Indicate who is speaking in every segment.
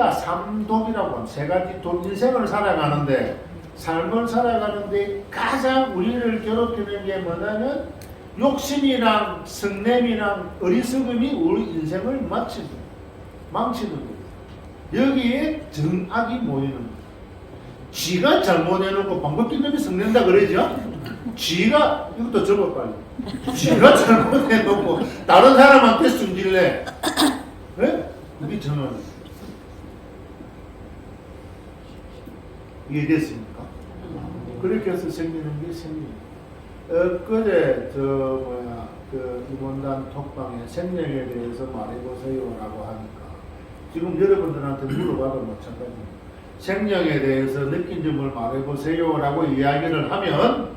Speaker 1: 우리가 삼독이라고 세 가지 돈 인생을 살아가는데 삶을 살아가는데 가장 우리를 괴롭히는 게 뭐냐면 욕심이랑 성냄이랑 어리석음이 우리 인생을 마치는 망치는 거예요. 여기에 정악이 모이는 거예요. 쥐가 잘못해놓고 방법기념이 성낸다 그러죠? 쥐가 이것도 접어 빨리. 쥐가 잘못해놓고 다른 사람한테 숨길래 네? 그게 전원 이해됐습니까? 그렇게 해서 생기는 게 생명. 엊그제 저 뭐야 그 임원단 톡방에 생명에 대해서 말해보세요라고 하니까 지금 여러분들한테 물어봐도 마찬가지입니다. 생명에 대해서 느낀 점을 말해보세요라고 이야기를 하면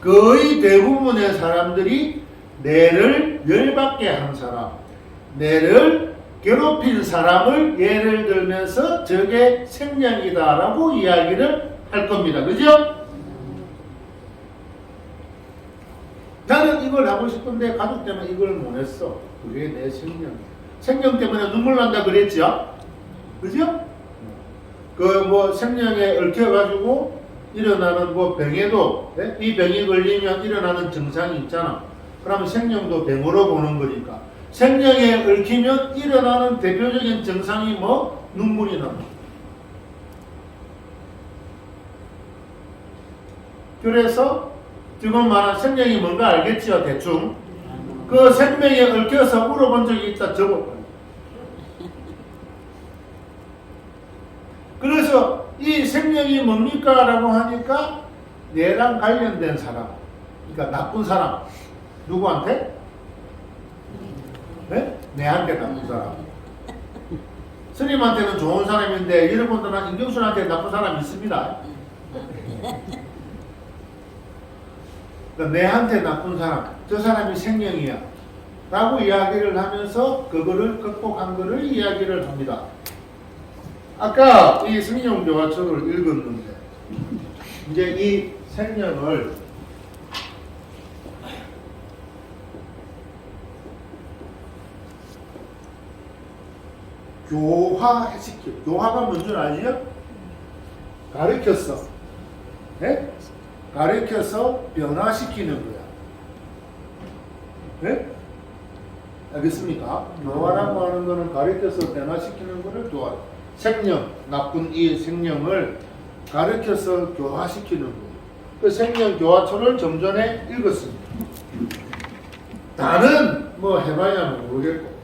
Speaker 1: 거의 대부분의 사람들이 내를 열받게 한 사람, 내를 괴롭힌 사람을 예를 들면서 저게 생명이다라고 이야기를 할 겁니다. 그죠? 나는 이걸 하고 싶은데 가족 때문에 이걸 못 했어. 그게 내 생명. 생명 때문에 눈물 난다 그랬죠? 그죠? 그 뭐 생명에 얽혀가지고 일어나는 뭐 병에도 예? 이 병이 걸리면 일어나는 증상이 있잖아. 그러면 생명도 병으로 보는 거니까. 생명에 얽히면 일어나는 대표적인 증상이 뭐? 눈물이 납니다. 그래서 지금 말한 생명이 뭔가 알겠지요, 대충. 그 생명에 얽혀서 물어본 적이 있다, 적어봐요. 그래서 이 생명이 뭡니까? 라고 하니까 내랑 관련된 사람. 그러니까 나쁜 사람. 누구한테? 네? 내한테 나쁜 사람. 스님한테는 좋은 사람인데 여러분들은 인경순한테 나쁜 사람 있습니다. 그러니까 내한테 나쁜 사람, 저 사람이 생명이야. 라고 이야기를 하면서 그거를 극복한 거를 이야기를 합니다. 아까 이 성령 교화초를 읽었는데 이제 이 생명을 교화시켜 교화가 뭔줄 알죠? 가르쳤어. 네? 가르쳐서 변화시키는 거야. 네? 알겠습니까? 교화라고 하는 거는 가르쳐서 변화시키는 거를 도와. 생명, 나쁜 이 생명을 가르쳐서 교화시키는 거예요. 그 생명 교화초를 좀 전에 읽었습니다. 나는 뭐 해봐야 모르겠고.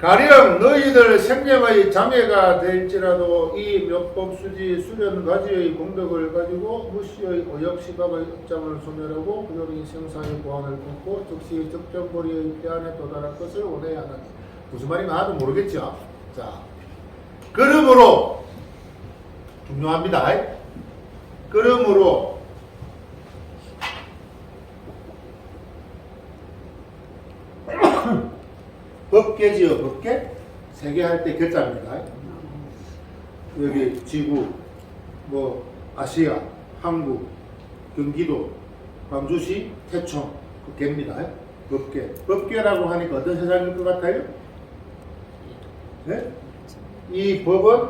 Speaker 1: 가령 너희들 생명의 장애가 될지라도 이 몇법수지 수련가지의 공덕을 가지고 무시의 의역시각의 입장을 소멸하고 그들의 생사의 보안을 끊고 즉시 적정거리의 폐안에 도달할 것을 원해야 하는 무슨 말인가 나도 모르겠죠. 자, 그러므로 중요합니다. 그러므로 법계지요, 법계? 세계 할 때 결자입니다. 여기 지구, 뭐 아시아, 한국, 경기도, 광주시, 태촌, 그 개입니다. 법계. 법계라고 하니까 어떤 세상일 것 같아요? 네? 이 법은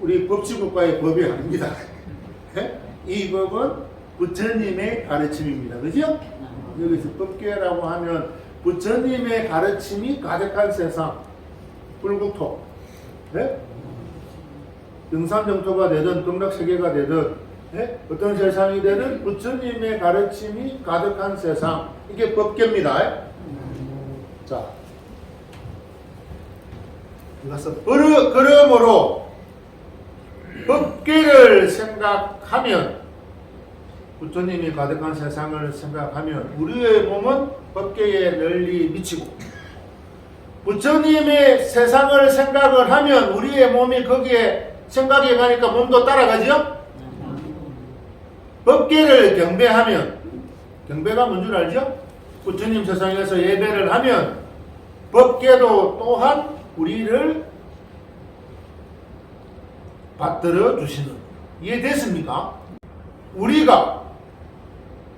Speaker 1: 우리 법치국가의 법이 아닙니다. 네? 이 법은 부처님의 가르침입니다. 그죠? 여기서 법계라고 하면 부처님의 가르침이 가득한 세상, 불국토, 네? 영산정토가 되든 극락세계가 되든 네? 어떤 세상이 되든 부처님의 가르침이 가득한 세상, 이게 법계입니다. 자, 그래서 그러, 그러므로 법계를 생각하면 부처님이 가득한 세상을 생각하면 우리의 몸은 법계에 널리 미치고 부처님의 세상을 생각을 하면 우리의 몸이 거기에 생각이 가니까 몸도 따라가죠? 법계를 경배하면 경배가 뭔 줄 알죠? 부처님 세상에서 예배를 하면 법계도 또한 우리를 받들어 주시는 이해됐습니까? 우리가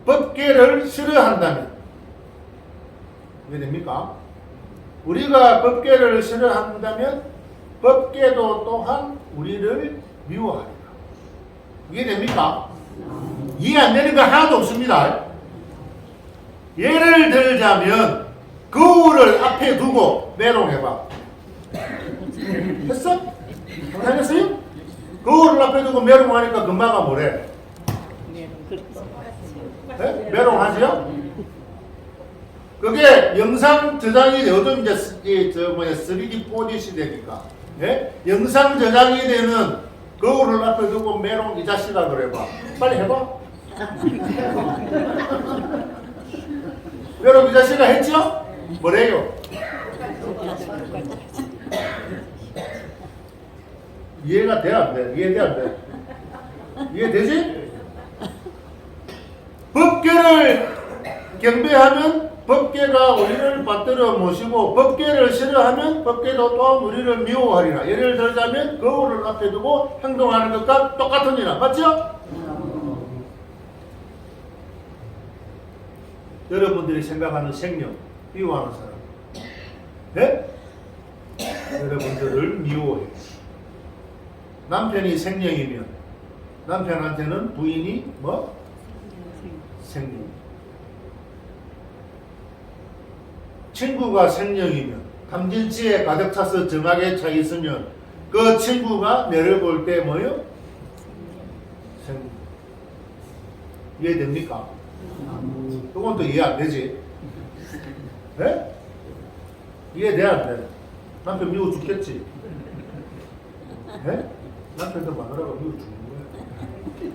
Speaker 1: 법계를 싫어한다면 왜 됩니까? 우리가 법계를 싫어한다면 법계도 또한 우리를 미워하리라. 이해됩니까? 이해 안 되는 거 하나도 없습니다. 예를 들자면 거울을 앞에 두고 메롱해봐. 했어? 당했어요? 거울을 앞에 두고 메롱하니까 금방가 뭐래? 네? 메롱하지요? 그게 영상 저장이 요즘 이제 저 뭐야 3D 4D 시대니까 예? 영상 저장이 되는 거울을 앞에 두고 메롱 이 자식아 그래봐 빨리 해봐 메롱 이 자식아 했죠? 뭐래요? 이해가 돼 안 돼? 이해돼 안 돼? 이해되지? 법계를 경배하면 법계가 우리를 받들어 모시고 법계를 싫어하면 법계도 또한 우리를 미워하리라. 예를 들자면 거울을 앞에 두고 행동하는 것과 똑같은 일이라. 맞죠? 여러분들이 생각하는 생명, 미워하는 사람. 네? 여러분들을 미워해. 남편이 생명이면 남편한테는 부인이 뭐? 생명. 친구가 생명이면 탐진치에 가득 차서 정하게 차 있으면 그 친구가 내를 볼때 뭐요? 생명. 이해됩니까? 이건 또 이해 안 되지? 네? 이해돼 안 돼? 남편 미워 죽겠지? 네? 남편도 마누라가 미워 죽는 거야.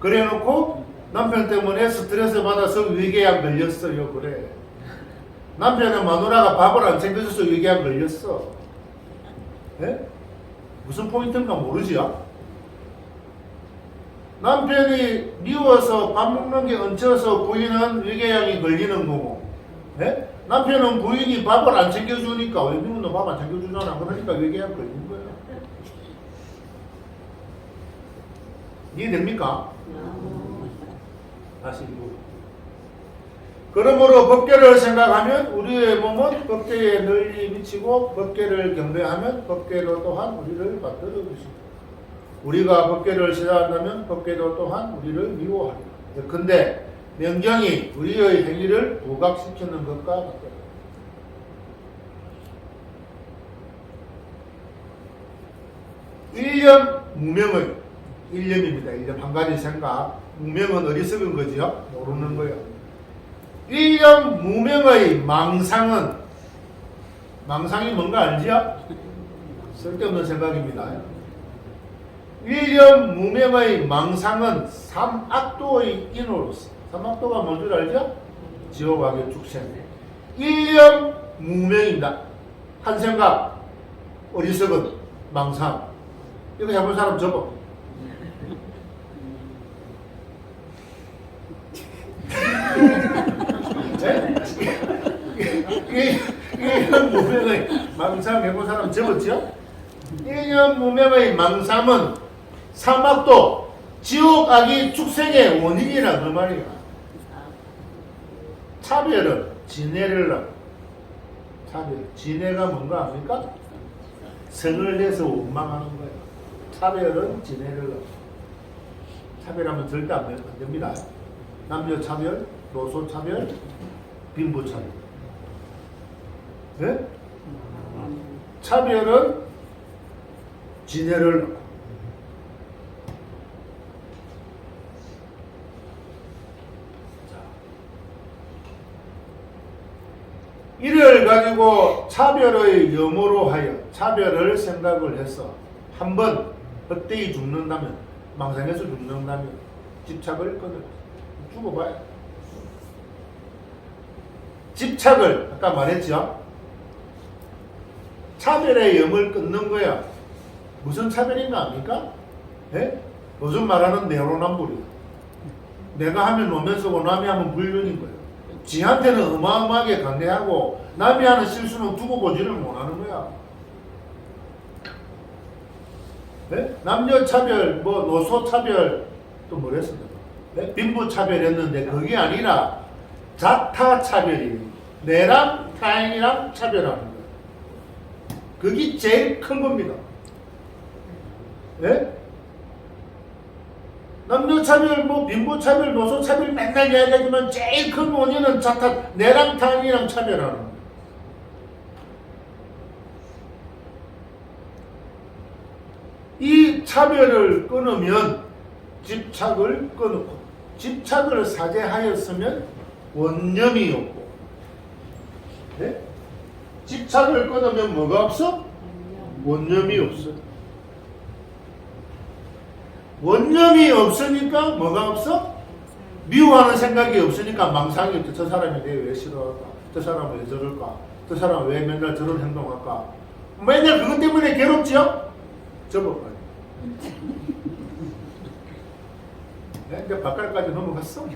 Speaker 1: 그래 놓고 남편 때문에 스트레스 받아서 위궤양 걸렸어요. 그래. 남편은 마누라가 밥을 안 챙겨줘서 위궤양 걸렸어. 예? 무슨 포인트인가 모르지요? 남편이 미워서 밥 먹는 게 얹혀서 부인은 위궤양이 걸리는 거고, 예? 남편은 부인이 밥을 안 챙겨주니까 왜 미운 밥안 챙겨주잖아. 그러니까 위궤양 걸린 거야. 이해됩니까? 이거. 그러므로 법계를 생각하면 우리의 몸은 법계에 널리 미치고 법계를 경배하면 법계로 또한 우리를 받들어 주십니다. 우리가 법계를 싫어한다면 법계도 또한 우리를 미워하리라. 근데 명경이 우리의 행위를 부각시키는 것과 같다. 일념 무명의 일념입니다. 일념 한 가지 생각. 무명은 어리석은 거지요. 모르는 거예요. 일념 무명의 망상은 망상이 뭔가 알지요? 쓸데없는 생각입니다. 일념 무명의 망상은 삼악도의 인으로서 삼악도가 뭔 줄 알죠? 지옥악의 축생. 일념 무명입니다. 한 생각, 어리석은 망상. 이거 해본 사람 접어. 1년 무명의 망상 해본 사람 접었죠? 1년 무명의 망상은 사막도 지옥악이 축생의 원인이라 그 말이야. 차별은 지내를 차별. 지내가 뭔가 압니까? 성을 내서 원망하는 거예요. 차별은 지내를 차별하면 절대 안 됩니다. 남녀 차별, 노소 차별, 빈부 차별. 네? 차별은 넣고 자. 이를 가지고 차별의 염으로 하여 차별을 생각을 해서 한 번 헛되이 죽는다면 망상해서 죽는다면 집착을 끊어 죽어봐요. 집착을 아까 말했죠. 차별의 염을 끊는 거야. 무슨 차별인가 압니까? 예? 요즘 말하는 내로남불이야. 내가 하면 쓰고 남이 하면 불륜인 거예요. 지한테는 어마어마하게 강대하고 남이 하는 실수는 두고 보지를 못하는 거야. 네? 남녀 차별, 뭐 노소 차별 또 뭐랬습니까? 네? 빈부 차별했는데 그게 아니라 자타 차별이 내랑 타인이랑 차별하는 거예요. 그게 제일 큰 겁니다. 예? 남녀 차별, 뭐 빈부 차별, 노소 차별 맨날 이야기하지만 제일 큰 원인은 자타 내랑 타인이랑 차별하는 거예요. 이 차별을 끊으면 집착을 끊고 집착을 사죄하였으면 원념이 없고 네? 집착을 끊으면 뭐가 없어? 원념이 없어 원념이 없으니까 뭐가 없어? 미워하는 생각이 없으니까 망상이 없죠. 저 사람이 내왜 싫어할까? 저 사람은 왜 저럴까? 저 사람은 왜 맨날 저런 행동할까? 맨날 그것 때문에 괴롭지요? 접어봐요. 네? 이제 바깥까지 넘어갔어.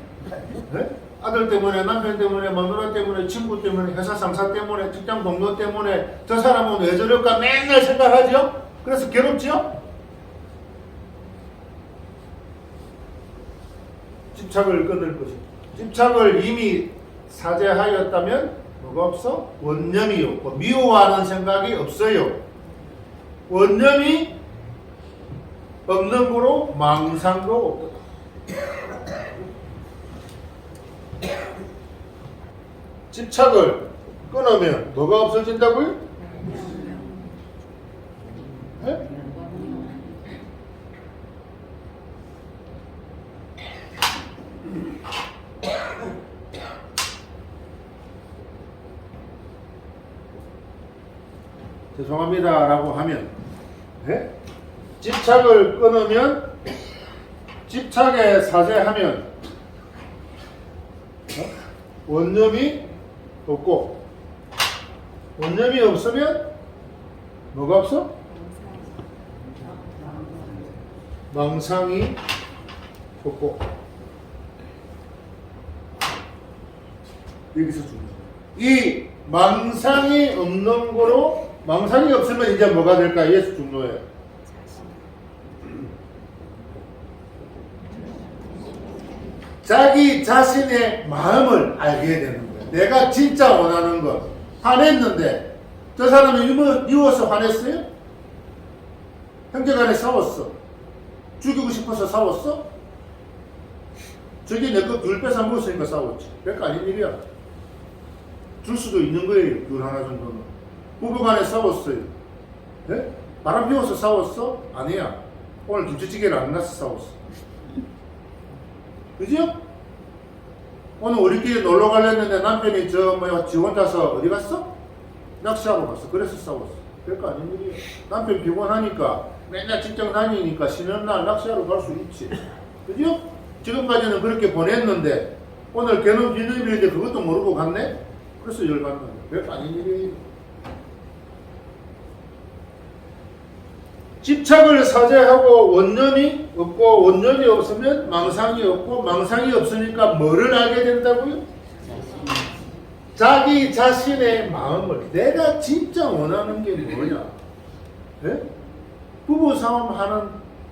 Speaker 1: 네? 아들 때문에, 남편 때문에, 마누라 때문에, 친구 때문에, 회사 상사 때문에, 직장 동료 때문에 저 사람은 왜 저럴까 맨날 생각하죠? 그래서 괴롭지요? 집착을 끊을 것입니다. 집착을 이미 사죄하였다면 뭐가 없어? 원념이 없고 미워하는 생각이 없어요. 원념이 없는 거로 망상도 없다. 집착을 끊으면 뭐가 없어진다고요? 네? 죄송합니다 라고 하면 네? 집착을 끊으면 집착에 사죄하면 어? 원념이 없고 원념이 없으면 뭐가 없어? 망상이 없고 여기서 중요해요. 이 망상이 없는 거로 망상이 없으면 이제 뭐가 될까? 예수 중요해요. 자기 자신의 마음을 알게 되는 거예요. 내가 진짜 원하는 것. 화냈는데 저 사람이 미워- 미워서 화냈어요? 형제간에 싸웠어. 죽이고 싶어서 싸웠어? 저기 내거귤 뺏어 먹었으니까 싸웠지. 별거 아닌 일이야. 줄 수도 있는 거예요. 귤 하나 정도는. 부부간에 싸웠어요. 네? 바람 피워서 싸웠어? 아니야. 오늘 김치찌개를 안 나서 싸웠어. 그죠? 오늘 우리끼리 놀러 가려는데 남편이 저 뭐야 지 혼자서 어디 갔어? 낚시하러 갔어. 그래서 싸웠어. 별거 아닌 일이에요. 남편 피곤하니까 맨날 직장 다니니까 쉬는 날 낚시하러 갈 수 있지. 그죠? 지금까지는 그렇게 보냈는데 오늘 개놈 기념일인데 그것도 모르고 갔네? 그래서 열받는 거야. 별거 아닌 일이에요. 집착을 사죄하고 원념이 없고 원념이 없으면 망상이 없고 망상이 없으니까 뭐를 알게 된다고요? 자기 자신의 마음을 내가 진짜 원하는 게 뭐냐? 예? 부부 싸움 하는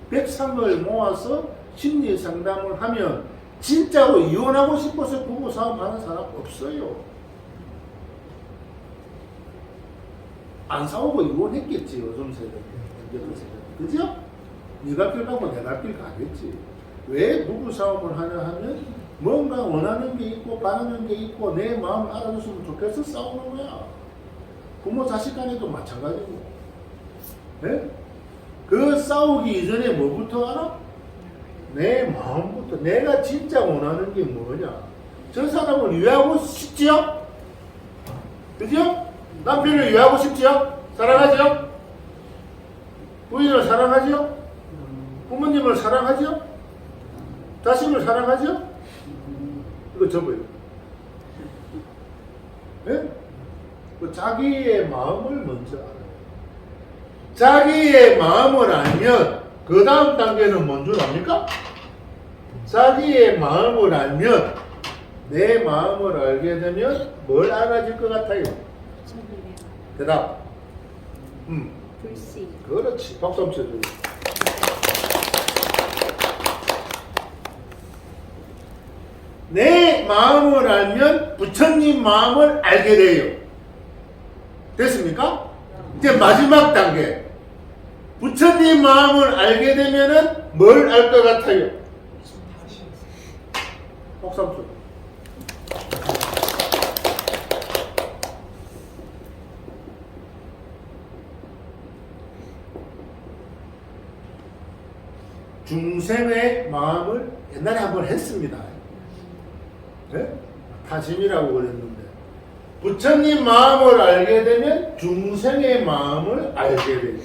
Speaker 1: 백성을 모아서 심리 상담을 하면 진짜로 이혼하고 싶어서 부부 싸움 하는 사람 없어요. 안 싸우고 이혼했겠지 요즘 세대, 요즘 세대, 그죠? 네가 길 가고 내가 길 가겠지. 왜 부부 싸움을 하냐 하면 뭔가 원하는 게 있고 바라는 게 있고 내 마음 알아줬으면 좋겠어 싸우는 거야. 부모 자식 간에도 마찬가지고. 네? 그 싸우기 이전에 뭐부터 알아? 내 마음부터 내가 진짜 원하는 게 뭐냐? 저 사람을 이해하고 싶지요? 그죠? 남편을 이해하고 싶지요? 사랑하지요? 부인을 사랑하지요? 부모님을 사랑하지요? 자식을 사랑하지요? 이거 접어요. 예? 그 자기의 마음을 먼저 알아요. 자기의 마음을 알면 그 다음 단계는 뭔 줄 압니까? 자기의 마음을 알면 내 마음을 알게 되면 뭘 알아질 것 같아요? 대답. 음,
Speaker 2: 불씨
Speaker 1: 그렇지. 박수 한번 쳐줘요. 내 마음을 알면 부처님 마음을 알게 돼요. 됐습니까? 이제 마지막 단계. 부처님 마음을 알게 되면은 뭘 알 것 같아요? 혹삼수. 중생의 마음을 옛날에 한번 했습니다. 네? 타심이라고 그랬는데 부처님 마음을 알게 되면 중생의 마음을 알게 됩니다.